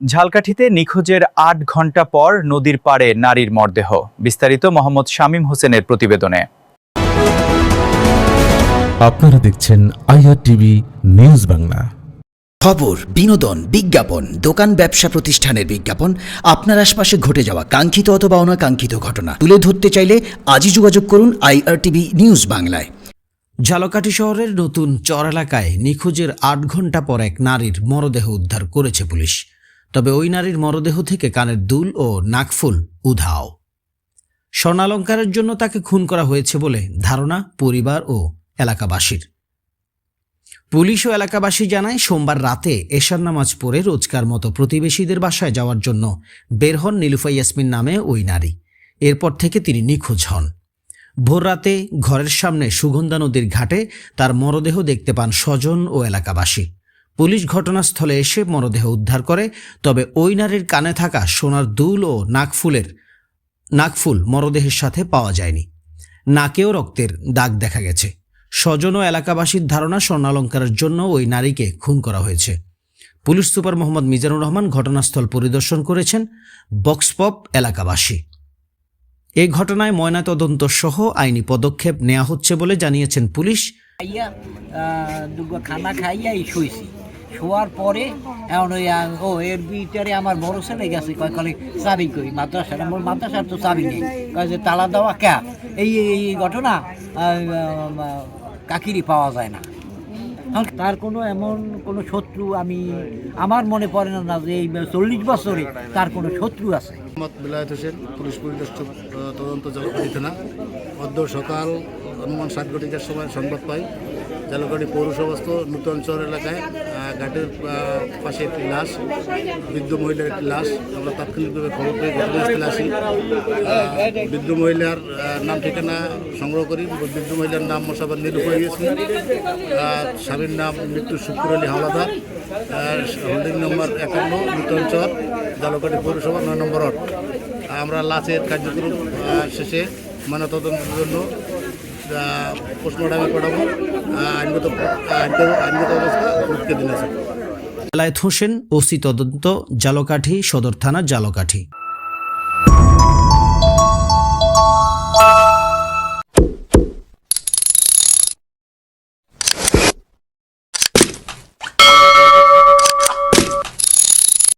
ঝালকাঠিতে নিখোঁজের আট ঘণ্টা পর নদীর পাড়ে নারীর মরদেহ। বিস্তারিত মোহাম্মদ শামীম হোসেনের প্রতিবেদনে। আপনারা দেখছেন আইআর টিভি নিউজ বাংলা। খবর বিনোদন বিজ্ঞাপন দোকান ব্যবসা প্রতিষ্ঠানের বিজ্ঞাপন আপনার আশপাশে ঘটে যাওয়া কাঙ্ক্ষিত অথবা অনাকাঙ্ক্ষিত ঘটনা। তুলে ধরতে চাইলে আজই যোগাযোগ করুন আইআরটিভি নিউজ বাংলায়। ঝালকাঠি শহরের নতুন চর এলাকায় নিখোঁজের আট ঘণ্টা পর এক নারীর মরদেহ উদ্ধার করেছে পুলিশ। তবে ওই নারীর মরদেহ থেকে কানের দুল ও নাকফুল উধাও। স্বর্ণালঙ্কারের জন্য তাকে খুন করা হয়েছে বলে ধারণা পরিবার ও এলাকাবাসীর। পুলিশ ও এলাকাবাসী জানায়, সোমবার রাতে এশার নামাজ পড়ে রোজকার মতো প্রতিবেশীদের বাসায় যাওয়ার জন্য বের হন নীলুফা ইয়াসমিন নামে ওই নারী। এরপর থেকে তিনি নিখোঁজ হন। ভোর রাতে ঘরের সামনে সুগন্ধা নদীর ঘাটে তার মরদেহ দেখতে পান স্বজন ও এলাকাবাসী। পুলিশ ঘটনাস্থলে এসে মরদেহ উদ্ধার করে, তবে ওই নারীর কানে থাকা সোনার দুল ও নাকফুলের, নাকফুল মরদেহের সাথে পাওয়া যায়নি। নাকেও রক্তের দাগ দেখা গেছে। স্বজন ও এলাকাবাসীর ধারণা স্বর্ণালঙ্কারের জন্য ওই নারীকে খুন করা হয়েছে। পুলিশ সুপার মোহাম্মদ মিজানুর রহমান ঘটনাস্থল পরিদর্শন করেছেন বক্সপপ এলাকাবাসী। এই ঘটনায় ময়নাতদন্ত সহ আইনি পদক্ষেপ নেওয়া হচ্ছে বলে জানিয়েছেন পুলিশ। খানা খাইয়া শুয়েছি শোয়ার পরে এখন ওই ও, এর ভিতরে আমার বড় ছেলে গেছে, কয়, কলে চাবি কই? মাদ্রাসার, আমার মাদ্রাসার তো চাবি নেই। কয় যে, তালা দেওয়া ক্যা এই এই ঘটনা কাকিরি পাওয়া যায় না। তার কোনো এমন কোনো শত্রু আমি, আমার মনে পড়ে না যে এই চল্লিশ বছরে তার কোনো শত্রু আছে। মোহাম্মদ বিলায়ত হোসেন, পুলিশ পরিদর্শক তদন্ত জালকাঠি থানা। অদ্য সকাল অনুমান সাত ঘটিকার সময় সংবাদ পাই জালকাঠি পৌরসভাস্থ নূতন চর এলাকায় ঘাটের পাশে একটি লাশ, বৃদ্ধ মহিলার একটি লাশ। আমরা তাৎক্ষণিকভাবে খবর পেয়ে ঘটনাস্থলে আসি। বৃদ্ধ মহিলার নাম ঠিকানা সংগ্রহ করি। বৃদ্ধ মহিলার নাম মশাবাদ নিরূপা গিয়েছি স্বামীর নাম মৃত্যু শুক্র আলী হাওলাদার। হোল্ডিং নম্বর একান্ন, নূতন চর। জালকাঠি পৌরসভা নয় নম্বর ওয়ার্ড আমরা লাচের কার্যক্রম শেষে ময়নাতদন্তের জন্য পোস্টমর্টমে পাঠাবো। আইনগত আইনগত অবস্থা উঠকে আছে। এলায়েত হোসেন, ওসি তদন্ত, জালকাঠি, সদর থানা, জালকাঠি।